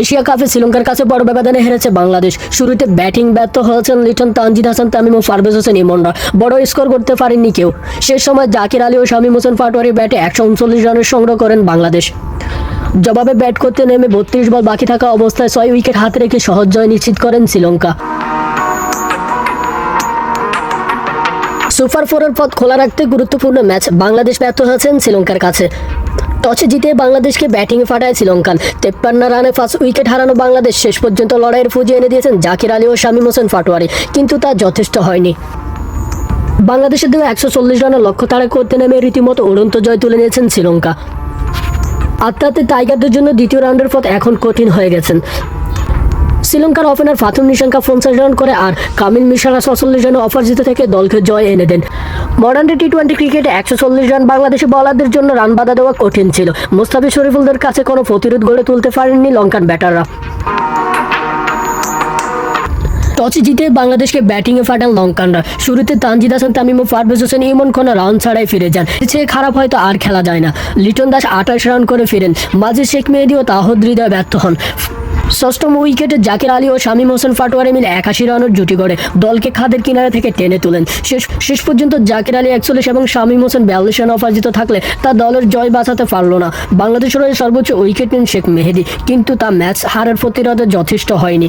Asia কাপে শ্রীলঙ্কার কাছে বড় ব্যবধানে হেরেছে বাংলাদেশ। শুরুতে ব্যাটিং ব্যর্থ হয়েছেন লিটন তানজিদ হাসান, তামিম ও ফারবেজ হোসেন ইমনরা। বড় স্কোর করতে পারেননি কেউ। শেষ সময় জাকির আলী ও শামীম হোসেন পাটোয়ারি ব্যাটে একশো উনচল্লিশ রানের সংগ্রহ করেন বাংলাদেশ। জবাবে ব্যাট করতে নেমে বত্রিশ বল বাকি থাকা অবস্থায় ছয় উইকেট হাতে রেখে সহজ জয় নিশ্চিত করেন শ্রীলঙ্কা। সুপার ফোরের পথ খোলা রাখতে গুরুত্বপূর্ণ ম্যাচ বাংলাদেশ ব্যর্থ হয়েছেন শ্রীলঙ্কার কাছে। টসে জিতে বাংলাদেশকে ব্যাটিং ফাটায় শ্রীলঙ্কান। তেপ্পান্ন রানে ফার্স্ট উইকেট হারানো বাংলাদেশ। শেষ পর্যন্ত লড়াইয়ের ফুজি এনে দিয়েছেন জাকির আলী ও শামীম হোসেন ফাটোয়ারি। কিন্তু তা যথেষ্ট হয়নি। বাংলাদেশের দিকে একশো চল্লিশ রানের লক্ষ্য তাড়া করতে নেমে রীতিমতো উড়ন্ত জয় তুলে নিয়েছেন শ্রীলঙ্কা। আত্মাতে টাইগারদের জন্য দ্বিতীয় রাউন্ডের পথ এখন কঠিন হয়ে গেছেন। শ্রীলঙ্কার ওপেনার ফাতুম নিশাঙ্কা পঞ্চাশ রান করে আর কামিল মিশারা ছচল্লিশ রানে অফার জিতে থেকে দলকে জয় এনে দেন। মডার্ন টি টোয়েন্টি ক্রিকেটে একশো চল্লিশ রান বাংলাদেশি বলারদের জন্য রান বাধা দেওয়া কঠিন ছিল। মুস্তাফিজ শরীফুলদের কাছে কোনো প্রতিরোধ গড়ে তুলতে পারেননি লঙ্কান ব্যাটাররা। টসে জিতে বাংলাদেশকে ব্যাটিংয়ে পাঠান লঙ্কানরা। শুরুতে তানজিদ হাসান, তামিম ও পারভেজ হোসেন, ইমন খোনা রান ছাড়াই ফিরে যান। চেয়ে খারাপ হয়তো আর খেলা যায় না। লিটন দাস আঠাশ রান করে ফিরেন। মাঝে শেখ মেহেদি ও তাহদ হৃদয় ব্যর্থ হন। ষষ্ঠম উইকেটে জাকির আলী ও শামীম হোসেন ফাটোয়ারে মিলে একাশি রানের জুটি গড়ে। দলকে খাদের কিনারে থেকে টেনে তোলেন। শেষ শেষ পর্যন্ত জাকির আলী একচল্লিশ এবং শামীম হোসেন বিয়াল্লিশ রান অপরাজিত থাকলে তা দলের জয় বাঁচাতে পারল না। বাংলাদেশের সর্বোচ্চ উইকেট নেন শেখ মেহেদি, কিন্তু তা ম্যাচ হারের প্রতিরোধে যথেষ্ট হয়নি।